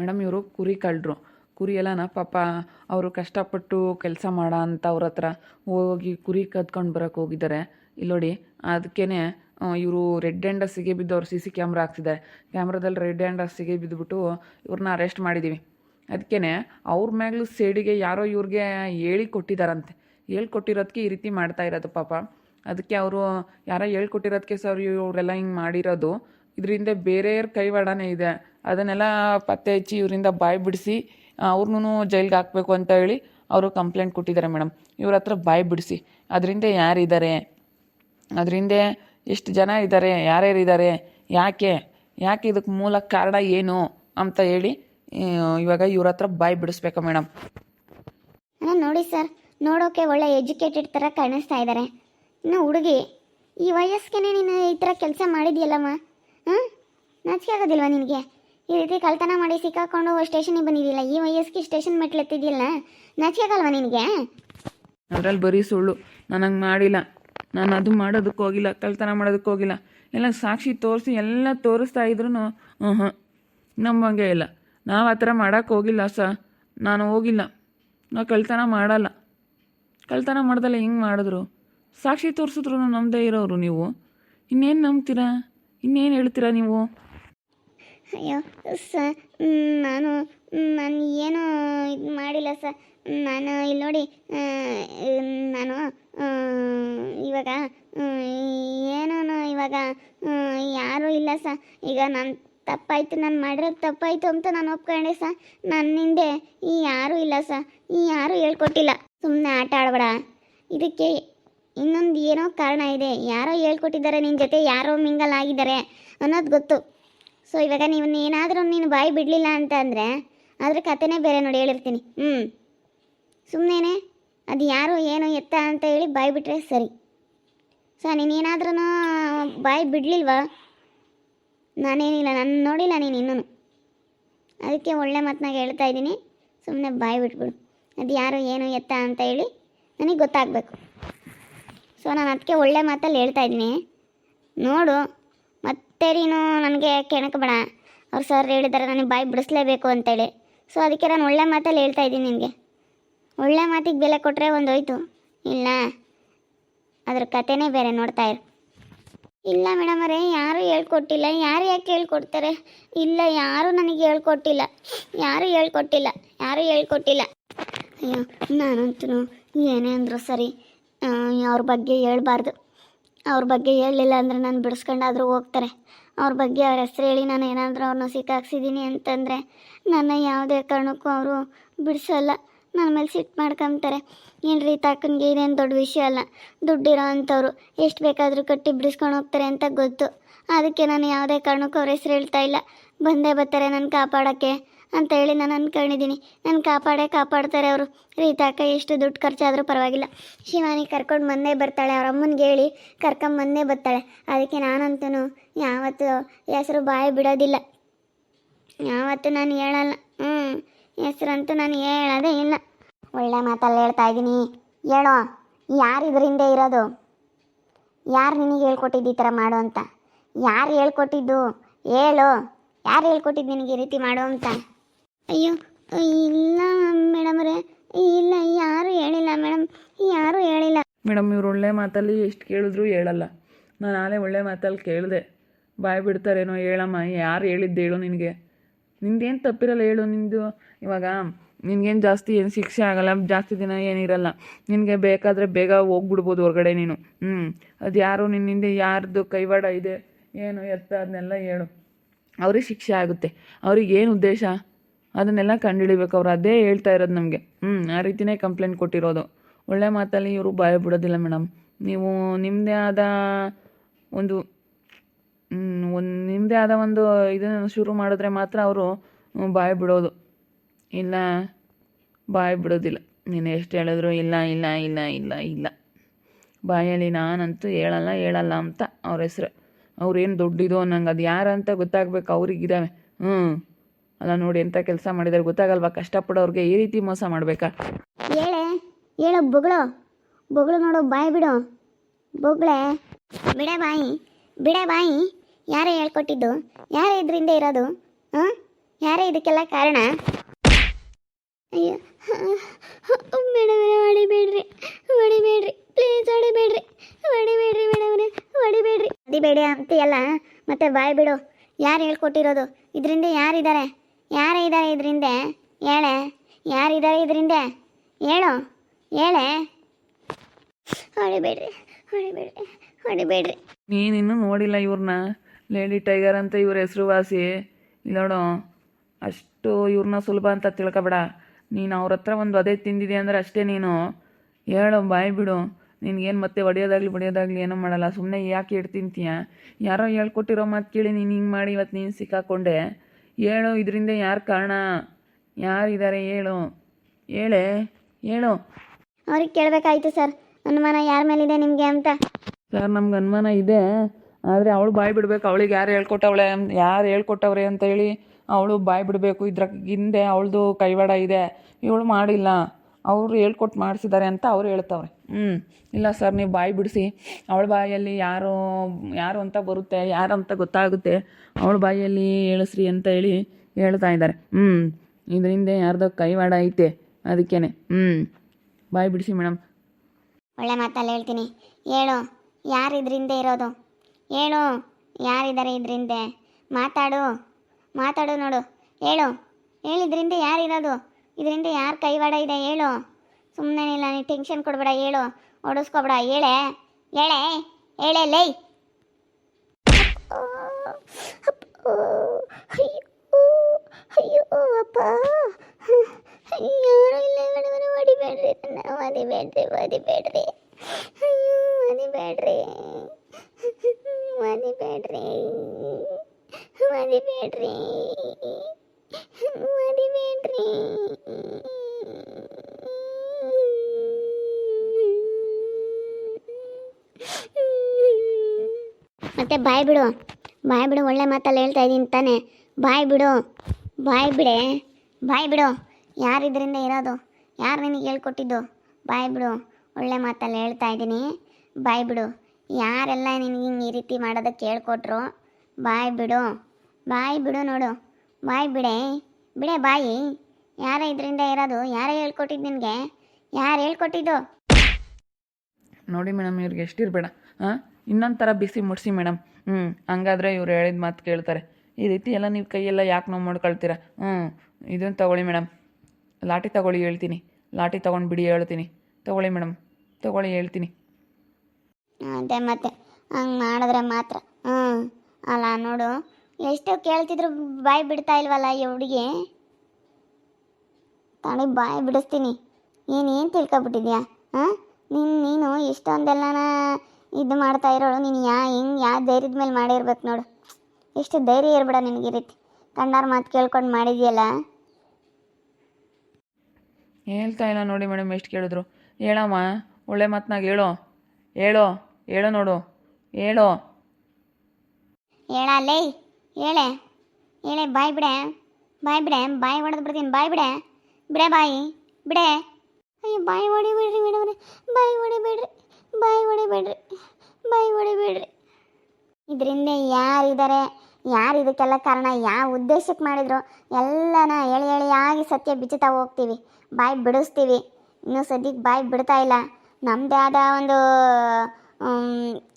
Madam, ಇವರು ಕುರಿ ಕಳ್ಳರು. ಕುರಿ ಎಲ್ಲನ ಪಾಪ ಅವರು ಕಷ್ಟಪಟ್ಟು ಕೆಲಸ ಮಾಡೋ ಅಂತ ಅವ್ರ ಹತ್ರ ಹೋಗಿ ಕುರಿ ಕದ್ಕೊಂಡು ಬರೋಕ್ಕೆ ಹೋಗಿದ್ದಾರೆ. ಇಲ್ಲಿ ನೋಡಿ ಅದಕ್ಕೇ ಇವರು ರೆಡ್ ಆ್ಯಂಡ್ ಸಿಗೆ ಬಿದ್ದು ಅವ್ರು ಸಿ ಸಿ ಕ್ಯಾಮ್ರಾ ಹಾಕ್ಸಿದ್ದಾರೆ. ಕ್ಯಾಮ್ರಾದಲ್ಲಿ ರೆಡ್ ಆ್ಯಂಡ್ ಸಿಗೆ ಬಿದ್ದುಬಿಟ್ಟು ಇವ್ರನ್ನ ಅರೆಸ್ಟ್ ಮಾಡಿದ್ದೀವಿ ಅದಕ್ಕೇ ಅವ್ರ ಮ್ಯಾಗ್ಲೂ ಸೇಡಿಗೆ ಯಾರೋ ಇವ್ರಿಗೆ ಹೇಳಿ ಕೊಟ್ಟಿದ್ದಾರಂತೆ ಹೇಳ್ಕೊಟ್ಟಿರೋದಕ್ಕೆ ಈ ರೀತಿ ಮಾಡ್ತಾ ಇರೋದು ಪಾಪ. ಅದಕ್ಕೆ ಅವರು ಯಾರೋ ಹೇಳ್ಕೊಟ್ಟಿರೋದಕ್ಕೆ ಸರ್ ಇವರೆಲ್ಲ ಹಿಂಗೆ ಮಾಡಿರೋದು. ಇದರಿಂದ ಬೇರೆಯವ್ರ ಕೈವಾಡನೇ ಇದೆ. ಅದನ್ನೆಲ್ಲ ಪತ್ತೆ ಹಚ್ಚಿ ಇವರಿಂದ ಬಾಯಿ ಬಿಡಿಸಿ ಅವ್ರನ್ನೂ ಜೈಲ್ಗೆ ಹಾಕಬೇಕು ಅಂತ ಹೇಳಿ ಅವರು ಕಂಪ್ಲೇಂಟ್ ಕೊಟ್ಟಿದ್ದಾರೆ ಮೇಡಮ್. ಇವ್ರ ಹತ್ರ ಬಾಯಿ ಬಿಡಿಸಿ. ಅದರಿಂದ ಯಾರಿದ್ದಾರೆ? ಅದರಿಂದ ಎಷ್ಟು ಜನ ಇದ್ದಾರೆ? ಯಾರ್ಯಾರಿದ್ದಾರೆ? ಯಾಕೆ? ಯಾಕೆ ಇದಕ್ಕೆ ಮೂಲ ಕಾರಣ ಏನು ಅಂತ ಹೇಳಿ ಇವಾಗ ಇವ್ರ ಹತ್ರ ಬಾಯಿ ಬಿಡಿಸ್ಬೇಕು ಮೇಡಮ್. ನೋಡಿ ಸರ್, ನೋಡೋಕೆ ಒಳ್ಳೆ ಎಜುಕೇಟೆಡ್ ಥರ ಕಾಣಿಸ್ತಾ ಇದ್ದಾರೆ ಇನ್ನು ಹುಡುಗಿ, ಈ ವಯಸ್ಸಿಗೆ ನೀನು ಈ ಥರ ಕೆಲಸ ಮಾಡಿದ್ಯಲ್ಲಮ್ಮ? ಹಾಂ ನಾಚಿಕೆ ಆಗೋದಿಲ್ವಾ ನಿನಗೆ? ಈ ರೀತಿ ಕಳ್ತನ ಮಾಡಿ ಸಿಕ್ಕಾಕೊಂಡು ಸ್ಟೇಷನಿಗೆ ಬಂದಿದ್ದಿಲ್ಲ ಈ ವಯಸ್ಸಿಗೆ ಸ್ಟೇಷನ್ ಮೆಟ್ಲೆತ್ತಿದ್ಯಲ್ಲ ನಾಚಿಕೆ ಆಗಲ್ವಾ ನಿನಗೆ? ಅದ್ರಲ್ಲಿ ಬರೀ ಸುಳ್ಳು, ನಾನು ಹಂಗೆ ಮಾಡಿಲ್ಲ. ನಾನು ಅದು ಮಾಡೋದಕ್ಕೆ ಹೋಗಿಲ್ಲ, ಕಳ್ತನ ಮಾಡೋದಕ್ಕೆ ಹೋಗಿಲ್ಲ. ಎಲ್ಲ ಸಾಕ್ಷಿ ತೋರಿಸಿ ಎಲ್ಲ ತೋರಿಸ್ತಾ ಇದ್ರು ಹ್ಞೂ ಹಾಂ ನಮ್ಮಂಗೆ ಇಲ್ಲ. ನಾವು ಆ ಥರ ಮಾಡೋಕ್ಕೆ ಹೋಗಿಲ್ಲ ಸ, ನಾನು ಹೋಗಿಲ್ಲ. ನಾವು ಕಳ್ತನ ಮಾಡಲ್ಲ. ಕಳ್ತನ ಮಾಡ್ದಲ್ಲ ಹಿಂಗೆ ಮಾಡಿದ್ರು? ಸಾಕ್ಷಿ ತೋರಿಸಿದ್ರು ನಮ್ಮದೇ ಇರೋರು ನೀವು. ಇನ್ನೇನು ನಂಬ್ತೀರಾ? ಇನ್ನೇನು ಹೇಳ್ತೀರಾ ನೀವು? ಅಯ್ಯೋ ಸ ನಾನು ನಾನು ಏನೂ ಇದು ಮಾಡಿಲ್ಲ, ಸರ್. ನಾನು ಇಲ್ಲಿ ನೋಡಿ ನಾನು ಇವಾಗ ಏನೂ ಇವಾಗ ಯಾರೂ ಇಲ್ಲ ಸ ಈಗ ನಾನು ತಪ್ಪಾಯ್ತು, ನಾನು ಮಾಡಿರೋದು ತಪ್ಪಾಯಿತು ಅಂತ ನಾನು ಒಪ್ಕೊಂಡೆ ನನ್ನ ಹಿಂದೆ ಈ ಯಾರೂ ಇಲ್ಲ, ಸರ್. ಈ ಯಾರೂ ಹೇಳ್ಕೊಟ್ಟಿಲ್ಲ. ಸುಮ್ಮನೆ ಆಟ ಆಡಬೇಡ. ಇದಕ್ಕೆ ಇನ್ನೊಂದು ಏನೋ ಕಾರಣ ಇದೆ. ಯಾರೋ ಹೇಳ್ಕೊಟ್ಟಿದ್ದಾರೆ ನಿನ್ನ ಜೊತೆ ಯಾರೋ ಮಿಂಗಲ್ ಆಗಿದ್ದಾರೆ ಅನ್ನೋದು ಗೊತ್ತು. ಸೊ ಇವಾಗ ನೀವು ಏನಾದರೂ ನೀನು ಬಾಯಿ ಬಿಡಲಿಲ್ಲ ಅಂತ ಅಂದರೆ ಅದ್ರ ಕಥೆನೇ ಬೇರೆ ನೋಡಿ ಹೇಳಿರ್ತೀನಿ. ಹ್ಞೂ ಸುಮ್ಮನೆ ಅದು ಯಾರು ಏನು ಎತ್ತ ಅಂತ ಹೇಳಿ ಬಾಯಿ ಬಿಟ್ಟರೆ ಸರಿ. ಸೊ ನೀನೇನಾದ್ರೂ ಬಾಯಿ ಬಿಡಲಿಲ್ವಾ? ನಾನೇನಿಲ್ಲ, ನಾನು ನೋಡಿಲ್ಲ ನೀನು ಇನ್ನೂ ಅದಕ್ಕೆ ಒಳ್ಳೆ ಮಾತನಾಗ ಹೇಳ್ತಾ ಇದ್ದೀನಿ. ಸುಮ್ಮನೆ ಬಾಯಿ ಬಿಟ್ಬಿಡು. ಅದು ಯಾರು ಏನು ಎತ್ತ ಅಂತ ಹೇಳಿ ನನಗೆ ಗೊತ್ತಾಗಬೇಕು. ಸೊ ನಾನು ಅದಕ್ಕೆ ಒಳ್ಳೆ ಮಾತಲ್ಲಿ ಹೇಳ್ತಾ ಇದ್ದೀನಿ. ನೋಡು ಮತ್ತೆ ನೀನು ನನಗೆ ಕೆಣಕಬೇಡ ಅವ್ರು ಸರ್ ಹೇಳಿದ್ದಾರೆ ನನಗೆ ಬಾಯಿ ಬಿಡಿಸ್ಲೇಬೇಕು ಅಂತೇಳಿ. ಸೊ ಅದಕ್ಕೆ ನಾನು ಒಳ್ಳೆ ಮಾತಲ್ಲಿ ಹೇಳ್ತಾ ಇದ್ದೀನಿ ನಿನಗೆ. ಒಳ್ಳೆ ಮಾತಿಗೆ ಬೆಲೆ ಕೊಟ್ಟರೆ ಒಂದು ಹೋಯ್ತು ಇಲ್ಲ, ಅದ್ರ ಕಥೆನೇ ಬೇರೆ ನೋಡ್ತಾ ಇರು. ಇಲ್ಲ ಮೇಡಮ್ ಅವರೇ, ಯಾರೂ ಹೇಳ್ಕೊಟ್ಟಿಲ್ಲ. ಯಾರು ಯಾಕೆ ಹೇಳ್ಕೊಡ್ತಾರೆ? ಇಲ್ಲ, ಯಾರೂ ನನಗೆ ಹೇಳ್ಕೊಟ್ಟಿಲ್ಲ. ಯಾರೂ ಹೇಳ್ಕೊಟ್ಟಿಲ್ಲ. ಯಾರೂ ಹೇಳ್ಕೊಟ್ಟಿಲ್ಲ. ಅಯ್ಯೋ, ನಾನಂತೂ ಏನೇ ಅಂದರೂ ಸರಿ ಅವ್ರ ಬಗ್ಗೆ ಹೇಳ್ಬಾರ್ದು. ಅವ್ರ ಬಗ್ಗೆ ಹೇಳಲಿಲ್ಲ ಅಂದರೆ ನಾನು ಬಿಡಿಸ್ಕೊಂಡಾದ್ರೂ ಹೋಗ್ತಾರೆ. ಅವ್ರ ಬಗ್ಗೆ ಅವ್ರ ಹೆಸರು ಹೇಳಿ ನಾನು ಏನಾದರೂ ಅವ್ರನ್ನ ಸಿಕ್ಕಾಕ್ಸಿದ್ದೀನಿ ಅಂತಂದರೆ ನನ್ನ ಯಾವುದೇ ಕಾರಣಕ್ಕೂ ಅವರು ಬಿಡಿಸಲ್ಲ. ನನ್ನ ಮೇಲೆ ಸಿಟ್ಟು ಮಾಡ್ಕೊಂತಾರೆ. ಏನು ರೀ ತಾಕನ್ಗೆ ಇದೇನು ದೊಡ್ಡ ವಿಷಯ ಅಲ್ಲ. ದುಡ್ಡಿರೋ ಅಂಥವ್ರು ಎಷ್ಟು ಬೇಕಾದರೂ ಕಟ್ಟಿ ಬಿಡಿಸ್ಕೊಂಡು ಹೋಗ್ತಾರೆ ಅಂತ ಗೊತ್ತು. ಅದಕ್ಕೆ ನಾನು ಯಾವುದೇ ಕಾರಣಕ್ಕೂ ಅವ್ರ ಹೆಸರು ಹೇಳ್ತಾ ಇಲ್ಲ. ಬಂದೇ ಬರ್ತಾರೆ ನನ್ನ ಕಾಪಾಡೋಕ್ಕೆ. ಅಂತ ಹೇಳಿ ನಾನು ಅಂದ್ಕೊಂಡಿದ್ದೀನಿ ನನ್ನ ಕಾಪಾಡೇ ಕಾಪಾಡ್ತಾರೆ ಅವರು. ರೀತಾಕ ಎಷ್ಟು ದುಡ್ಡು ಖರ್ಚಾದರೂ ಪರವಾಗಿಲ್ಲ. ಶಿವಾನಿ ಕರ್ಕೊಂಡು ಮೊನ್ನೆ ಬರ್ತಾಳೆ, ಅವ್ರ ಅಮ್ಮನಿಗೆ ಹೇಳಿ ಕರ್ಕೊಂಡು ಕರ್ಕೊಂಬಂದೇ ಬರ್ತಾಳೆ. ಅದಕ್ಕೆ ನಾನಂತೂ ಯಾವತ್ತು ಹೆಸರು ಬಾಯಿ ಬಿಡೋದಿಲ್ಲ. ಯಾವತ್ತು ನಾನು ಹೇಳಲ್ಲ. ಹ್ಞೂ ಹೆಸರಂತೂ ನಾನು ಹೇಳೋದೇ ಇಲ್ಲ. ಒಳ್ಳೆ ಮಾತಲ್ಲಿ ಹೇಳ್ತಾ ಇದ್ದೀನಿ. ಹೇಳೋ, ಯಾರು ಇದರಿಂದ ಇರೋದು? ಯಾರು ನಿನಗೆ ಹೇಳ್ಕೊಟ್ಟಿದ್ದು ಈ ಥರ ಮಾಡು ಅಂತ? ಯಾರು ಹೇಳ್ಕೊಟ್ಟಿದ್ದು? ಹೇಳು. ಯಾರು ಹೇಳ್ಕೊಟ್ಟಿದ್ದು ನಿನಗೆ ಈ ರೀತಿ ಮಾಡು ಅಂತ? ಅಯ್ಯೋ, ಇಲ್ಲ ಮೇಡಮ್ರೆ ಇಲ್ಲ, ಯಾರೂ ಹೇಳಿಲ್ಲ ಮೇಡಮ್. ಯಾರೂ ಹೇಳಿಲ್ಲ. ಮೇಡಮ್, ಇವ್ರು ಒಳ್ಳೆ ಮಾತಲ್ಲಿ ಎಷ್ಟು ಕೇಳಿದ್ರು ಹೇಳಲ್ಲ. ನಾನು ಆಲೇ ಒಳ್ಳೆ ಮಾತಲ್ಲಿ ಕೇಳಿದೆ. ಬಾಯ್ ಬಿಡ್ತಾರೇನೋ ಹೇಳಮ್ಮ, ಯಾರು ಹೇಳಿದ್ದು ಹೇಳು ನಿನಗೆ. ನಿಂದೇನು ತಪ್ಪಿರಲ್ಲ ಹೇಳು ನಿಂದು. ಇವಾಗ ನಿನಗೇನು ಜಾಸ್ತಿ ಏನು ಶಿಕ್ಷೆ ಆಗಲ್ಲ, ಜಾಸ್ತಿ ದಿನ ಏನಿರಲ್ಲ. ನಿನಗೆ ಬೇಕಾದರೆ ಬೇಗ ಹೋಗ್ಬಿಡ್ಬೋದು ಹೊರಗಡೆ ನೀನು. ಹ್ಞೂ ಅದು ಯಾರು ನಿನ್ನಿಂದ ಯಾರ್ದು ಕೈವಾಡ ಇದೆ, ಏನು ಎತ್ತ ಅದನ್ನೆಲ್ಲ ಹೇಳು. ಅವ್ರಿಗೆ ಶಿಕ್ಷೆ ಆಗುತ್ತೆ. ಅವ್ರಿಗೆ ಏನು ಉದ್ದೇಶ? ಅದನ್ನೆಲ್ಲ ಕಂಡುಹಿಡಿಬೇಕು ಅವ್ರು ಅದೇ ಹೇಳ್ತಾ ಇರೋದು ನಮಗೆ. ಹ್ಞೂ ಆ ರೀತಿನೇ ಕಂಪ್ಲೇಂಟ್ ಕೊಟ್ಟಿರೋದು. ಒಳ್ಳೆ ಮಾತಲ್ಲಿ ಇವರು ಬಾಯ ಬಿಡೋದಿಲ್ಲ ಮೇಡಮ್ ನೀವು ನಿಮ್ಮದೇ ಆದ ಒಂದು ಒಂದು ನಿಮ್ಮದೇ ಆದ ಒಂದು ಇದನ್ನು ಶುರು ಮಾಡಿದ್ರೆ ಮಾತ್ರ ಅವರು ಬಾಯಿ ಬಿಡೋದು. ಇಲ್ಲ, ಬಾಯಿ ಬಿಡೋದಿಲ್ಲ. ನೀನು ಎಷ್ಟು ಹೇಳಿದ್ರು ಇಲ್ಲ ಇಲ್ಲ ಇಲ್ಲ ಇಲ್ಲ ಇಲ್ಲ. ಬಾಯಲ್ಲಿ ನಾನಂತೂ ಹೇಳಲ್ಲ ಹೇಳಲ್ಲ ಅಂತ ಅವ್ರ ಹೆಸ್ರು. ಅವ್ರೇನು ದೊಡ್ಡಿದೋ ನಂಗೆ ಅದು ಯಾರಂತ ಗೊತ್ತಾಗಬೇಕು. ಅವ್ರಿಗಿದ್ದಾವೆ ಹ್ಞೂ ಅಲ್ಲ ನೋಡಿ ಎಂಥ ಕೆಲಸ ಮಾಡಿದ್ದಾರೆ ಗೊತ್ತಾಗಲ್ವಾ? ಕಷ್ಟಪಡೋರ್ಗೆ ಈ ರೀತಿ ಮೋಸ ಮಾಡಬೇಕಾ? ಹೇಳೆ ಹೇಳು ಬೊಗಳು. ಬೊಗಳು ನೋಡು, ಬಾಯಿ ಬಿಡು. ಬೊಗ್ಳೆ, ಬಿಡೆ ಬಾಯಿ ಬಿಡೆ ಬಾಯಿ. ಯಾರೇ ಹೇಳ್ಕೊಟ್ಟಿದ್ದು? ಯಾರೇ ಇದರಿಂದ ಇರೋದು? ಹಾಂ? ಯಾರೇ ಇದಕ್ಕೆಲ್ಲ ಕಾರಣ? ಅಯ್ಯೋ ಮೇಡಮರೇ ಹೊಡಿಬೇಡ್ರಿ ಹೊಡಿಬೇಡ್ರಿ. ಪ್ಲೀಸ್ ಹೊಡಿಬೇಡ್ರಿ ಹೊಡಿಬೇಡ್ರಿ ಮೇಡಮ್ರೆ ಹೊಡಿಬೇಡ್ರಿ. ಹೊಡಿಬೇಡಿ ಅಂತೀಯಲ್ಲ, ಮತ್ತೆ ಬಾಯ್ ಬಿಡು. ಯಾರು ಹೇಳ್ಕೊಟ್ಟಿರೋದು? ಇದರಿಂದ ಯಾರಿದ್ದಾರೆ? ಯಾರೇ ಇದ್ದಾರೆ ಇದರಿಂದ? ಹೇಳೆ. ಯಾರಿದ್ದಾರೆ ಇದರಿಂದ? ಹೇಳು. ಹೇಳೆ. ಹೊಡಿಬೇಡ್ರಿ ಹೊಡಿಬೇಡ್ರಿ ಹೊಡಿಬೇಡ್ರಿ. ನೀನಿನ್ನೂ ನೋಡಿಲ್ಲ ಇವ್ರನ್ನ ಲೇಡಿ ಟೈಗರ್ ಅಂತ ಇವ್ರ ಹೆಸರುವಾಸಿ. ನೋಡು, ಅಷ್ಟು ಇವ್ರನ್ನ ಸುಲಭ ಅಂತ ತಿಳ್ಕೊಬೇಡ. ನೀನು ಅವ್ರ ಹತ್ರ ಒಂದು ಅದೇ ತಿಂದಿದೆ ಅಂದರೆ ಅಷ್ಟೇ ನೀನು. ಹೇಳು, ಬಾಯಿ ಬಿಡು. ನಿನ್ಗೇನು ಮತ್ತೆ ಹೊಡೆಯೋದಾಗ್ಲಿ ಬಡಿಯೋದಾಗ್ಲಿ ಏನೂ ಮಾಡಲ್ಲ. ಸುಮ್ಮನೆ ಯಾಕೆ ಇಡ್ತಿಂತೀಯ ತಿಂತೀಯ? ಯಾರೋ ಹೇಳ್ಕೊಟ್ಟಿರೋ ಮಾತು ಕೇಳಿ ನೀನು ಹಿಂಗೆ ಮಾಡಿ ಇವತ್ತು ನೀನು ಸಿಕ್ಕಾಕೊಂಡೆ. ಹೇಳು ಇದರಿಂದ ಯಾರು ಕಾರಣ? ಯಾರಿದ್ದಾರೆ ಹೇಳು. ಹೇಳೆ ಹೇಳು. ಅವ್ರಿಗೆ ಕೇಳಬೇಕಾಯ್ತು ಸರ್. ಅನುಮಾನ ಯಾರ ಮೇಲಿದೆ ನಿಮಗೆ ಅಂತ. ಸರ್ ನಮ್ಗೆ ಅನುಮಾನ ಇದೆ. ಆದರೆ ಅವಳು ಬಾಯಿ ಬಿಡಬೇಕು. ಅವಳಿಗೆ ಯಾರು ಹೇಳ್ಕೊಟ್ಟವಳೆ? ಯಾರು ಹೇಳ್ಕೊಟ್ಟವ್ರೆ ಅಂತ ಹೇಳಿ ಅವಳು ಬಾಯಿ ಬಿಡಬೇಕು. ಇದ್ರ ಹಿಂದೆ ಅವಳದು ಕೈವಾಡ ಇದೆ. ಇವಳು ಮಾಡಿಲ್ಲ. ಅವರು ಹೇಳ್ಕೊಟ್ಟು ಮಾಡಿಸಿದ್ದಾರೆ ಅಂತ ಅವ್ರು ಹೇಳ್ತವ್ರೆ. ಹ್ಞೂ ಇಲ್ಲ ಸರ್ ನೀವು ಬಾಯಿ ಬಿಡಿಸಿ. ಅವಳ ಬಾಯಲ್ಲಿ ಯಾರು ಯಾರು ಅಂತ ಬರುತ್ತೆ ಯಾರು ಅಂತ ಗೊತ್ತಾಗುತ್ತೆ ಅವಳ ಬಾಯಲ್ಲಿ ಹೇಳಿಸ್ರಿ ಅಂತ ಹೇಳಿ ಹೇಳ್ತಾ ಇದ್ದಾರೆ. ಹ್ಞೂ ಇದರಿಂದ ಯಾರ್ದೋ ಕೈವಾಡ ಐತೆ ಅದಕ್ಕೇನೆ. ಹ್ಞೂ ಬಾಯಿ ಬಿಡಿಸಿ ಮೇಡಮ್ ಒಳ್ಳೆ ಮಾತಲ್ಲಿ ಹೇಳ್ತೀನಿ. ಹೇಳು ಯಾರು ಇದರಿಂದ ಇರೋದು? ಹೇಳು ಯಾರಿದ್ದಾರೆ ಇದರಿಂದ? ಮಾತಾಡು ಮಾತಾಡು ನೋಡು. ಹೇಳು ಹೇಳಿದ್ರಿಂದ ಯಾರಿರೋದು ಇದರಿಂದ ಯಾರು ಕೈವಾಡ ಇದೆ ಹೇಳು ಸುಮ್ಮನೆ ಇಲ್ಲ ನೀನು ಟೆನ್ಷನ್ ಕೊಡಬೇಡ ಹೇಳು ಓಡಿಸ್ಕೊಬೇಡ ಹೇಳೆ ಹೇಳೆ ಹೇಳೆ ಲೈ ಅಯ್ಯೋ ಅಪ್ಪ ಯಾರು ಇಲ್ಲ ಮೇಡಮ್ ಹೊಡಿಬೇಡ್ರಿ ನನ್ನ ಹೊಡಿಬೇಡ್ರಿ ಹೊಡಿಬೇಡ್ರಿ ಅಯ್ಯೋ ಹೊಡಿಬೇಡ್ರಿ ಹೊಡಿಬೇಡ್ರಿ ಹೊಡಿಬೇಡ್ರಿ ಹೊಡಿಬೇಡ್ರಿ ಮತ್ತೆ ಬಾಯ್ ಬಿಡು. ಬಾಯ್ ಬಿಡು, ಒಳ್ಳೆ ಮಾತಲ್ಲಿ ಹೇಳ್ತಾ ಇದ್ದೀನಿ ತಾನೆ. ಬಾಯ್ ಬಿಡು. ಬಾಯ್ ಬಿಡೆ. ಬಾಯ್ ಬಿಡು. ಯಾರು ಇದರಿಂದ ಇರೋದು? ಯಾರು ನಿನಗೆ ಹೇಳ್ಕೊಟ್ಟಿದ್ದು? ಬಾಯ್ ಬಿಡು. ಒಳ್ಳೆ ಮಾತಲ್ಲಿ ಹೇಳ್ತಾ ಇದ್ದೀನಿ ಬಾಯ್ ಬಿಡು. ಯಾರೆಲ್ಲ ನಿನಗೆ ಹಿಂಗೆ ಈ ರೀತಿ ಮಾಡೋದಕ್ಕೆ ಹೇಳ್ಕೊಟ್ರು? ಬಾಯ್ ಬಿಡು. ಬಾಯ್ ಬಿಡು ನೋಡು. ಬಾಯ್ ಬಿಡೆ ಬಿಡೆ ಬಾಯಿ. ಯಾರ ಇದರಿಂದ ಇರೋದು? ಯಾರೇ ಹೇಳ್ಕೊಟ್ಟಿದ್ದು ನಿನಗೆ? ಯಾರು ಹೇಳ್ಕೊಟ್ಟಿದ್ದು? ನೋಡಿ ಮೇಡಮ್ ಇವ್ರಿಗೆ ಎಷ್ಟಿರಬೇಡ. ಹಾಂ ಇನ್ನೊಂದು ಥರ ಬಿಸಿ ಮುಡಿಸಿ ಮೇಡಮ್. ಹ್ಞೂ ಹಂಗಾದ್ರೆ ಇವ್ರು ಹೇಳಿದ ಮಾತು ಕೇಳ್ತಾರೆ. ಈ ರೀತಿ ಎಲ್ಲ ನೀವು ಕೈಯೆಲ್ಲ ಯಾಕೆ ನೋವು ಮಾಡ್ಕೊಳ್ತೀರಾ? ಹ್ಞೂ ಇದನ್ನು ತಗೊಳ್ಳಿ ಮೇಡಮ್. ಲಾಟಿ ತಗೊಳ್ಳಿ ಹೇಳ್ತೀನಿ. ಲಾಟಿ ತೊಗೊಂಡು ಬಿಡಿ ಹೇಳ್ತೀನಿ. ತಗೊಳ್ಳಿ ಮೇಡಮ್. ತಗೊಳ್ಳಿ ಹೇಳ್ತೀನಿ. ಅದೇ ಮತ್ತೆ ಹಂಗೆ ಮಾಡಿದ್ರೆ ಮಾತ್ರ. ಹ್ಞೂ ಅಲ್ಲ ನೋಡು ಎಷ್ಟು ಕೇಳ್ತಿದ್ರು ಬಾಯಿ ಬಿಡ್ತಾ ಇಲ್ವಲ್ಲ ಈ ಹುಡುಗಿ? ತಾಳಿ ಬಾಯಿ ಬಿಡಿಸ್ತೀನಿ. ಏನು ತಿಳ್ಕೊಬಿಟ್ಟಿದ್ಯಾ? ಹಾಂ? ನೀನು ನೀನು ಇಷ್ಟೊಂದೆಲ್ಲನ ಇದು ಮಾಡ್ತಾ ಇರೋಳು. ನೀನು ಯಾ ಹಿಂಗೆ ಯಾವ ಧೈರ್ಯದ ಮೇಲೆ ಮಾಡಿರ್ಬೇಕು ನೋಡು. ಎಷ್ಟು ಧೈರ್ಯ ಇರಬೇಡ ನಿನಗೆ ಈ ರೀತಿ. ಕಂಡಾರ ಮಾತು ಕೇಳ್ಕೊಂಡು ಮಾಡಿದ್ಯಲ್ಲ? ಹೇಳ್ತಾ ಇಲ್ಲ ನೋಡಿ ಮೇಡಮ್ ಎಷ್ಟು ಕೇಳಿದ್ರು. ಹೇಳಮ್ಮ ಒಳ್ಳೆ ಮಾತನಾಗ ಹೇಳೋ. ಹೇಳೋ ಹೇಳೋ ನೋಡು. ಹೇಳೋ. ಹೇಳಲೇ ಹೇಳೆ ಹೇಳೆ ಬಾಯ್ ಬಿಡೆ ಬಾಯ್ ಬಿಡೆ, ಬಾಯಿ ಹೊಡೆದು ಬಿಡ್ತೀನಿ, ಬಾಯ್ ಬಿಡೆ ಬಿಡೆ ಬಾಯಿ, ಬಿಡೆ. ಅಯ್ಯೋ, ಬಾಯಿ ಹೊಡಿಬೇಡ್ರಿ ಮೇಡಮ್ರೆ ಬಾಯಿ ಹೊಡಿಬೇಡ್ರಿ ಬಾಯಿ ಹೊಡಿಬೇಡ್ರಿ ಬಾಯಿ ಹೊಡಿಬೇಡ್ರಿ ಇದರಿಂದ ಯಾರಿದ್ದಾರೆ ಯಾರು ಇದಕ್ಕೆಲ್ಲ ಕಾರಣ, ಯಾವ ಉದ್ದೇಶಕ್ಕೆ ಮಾಡಿದ್ರು, ಎಲ್ಲನ ಎಳೆ ಎಳೆಯಾಗಿ ಸತ್ಯ ಬಿಚ್ಚುತ್ತಾ ಹೋಗ್ತೀವಿ. ಬಾಯಿ ಬಿಡಿಸ್ತೀವಿ. ಇನ್ನೂ ಸದ್ಯಕ್ಕೆ ಬಾಯಿ ಬಿಡ್ತಾ ಇಲ್ಲ. ನಮ್ಮದೇ ಆದ ಒಂದು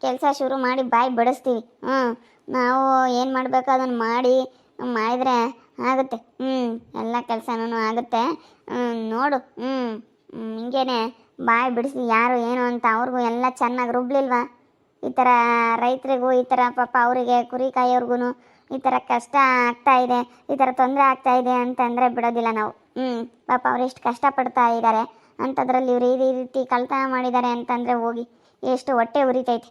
ಕೆಲಸ ಶುರು ಮಾಡಿ ಬಾಯಿ ಬಿಡಿಸ್ತೀವಿ. ಹ್ಞೂ ನಾವು ಏನು ಮಾಡಬೇಕು ಅದನ್ನು ಮಾಡಿ ಮಾಡಿದರೆ ಆಗುತ್ತೆ. ಹ್ಞೂ ಎಲ್ಲ ಕೆಲಸನೂ ಆಗುತ್ತೆ. ನೋಡು. ಹ್ಞೂ ಹಿಂಗೇನೆ ಬಾಯಿ ಬಿಡಿಸಿ ಯಾರು ಏನು ಅಂತ ಅವ್ರಿಗೂ ಎಲ್ಲ ಚೆನ್ನಾಗಿ ರುಬ್ಲಿಲ್ವಾ? ಈ ಥರ ರೈತರಿಗೂ, ಈ ಥರ ಪಾಪ ಅವರಿಗೆ ಕುರಿ ಕಾಯೋರ್ಗು ಈ ಥರ ಕಷ್ಟ ಆಗ್ತಾ ಇದೆ, ಈ ಥರ ತೊಂದರೆ ಆಗ್ತಾ ಇದೆ ಅಂತಂದರೆ ಬಿಡೋದಿಲ್ಲ ನಾವು. ಹ್ಞೂ ಪಾಪ ಅವ್ರು ಎಷ್ಟು ಕಷ್ಟಪಡ್ತಾ ಇದ್ದಾರೆ ಅಂಥದ್ರಲ್ಲಿ ಇವ್ರು ಈ ರೀತಿ ಕಳ್ತನ ಮಾಡಿದ್ದಾರೆ ಅಂತಂದರೆ ಹೋಗಿ ಎಷ್ಟು ಹೊಟ್ಟೆ ಉರಿತೈತೆ.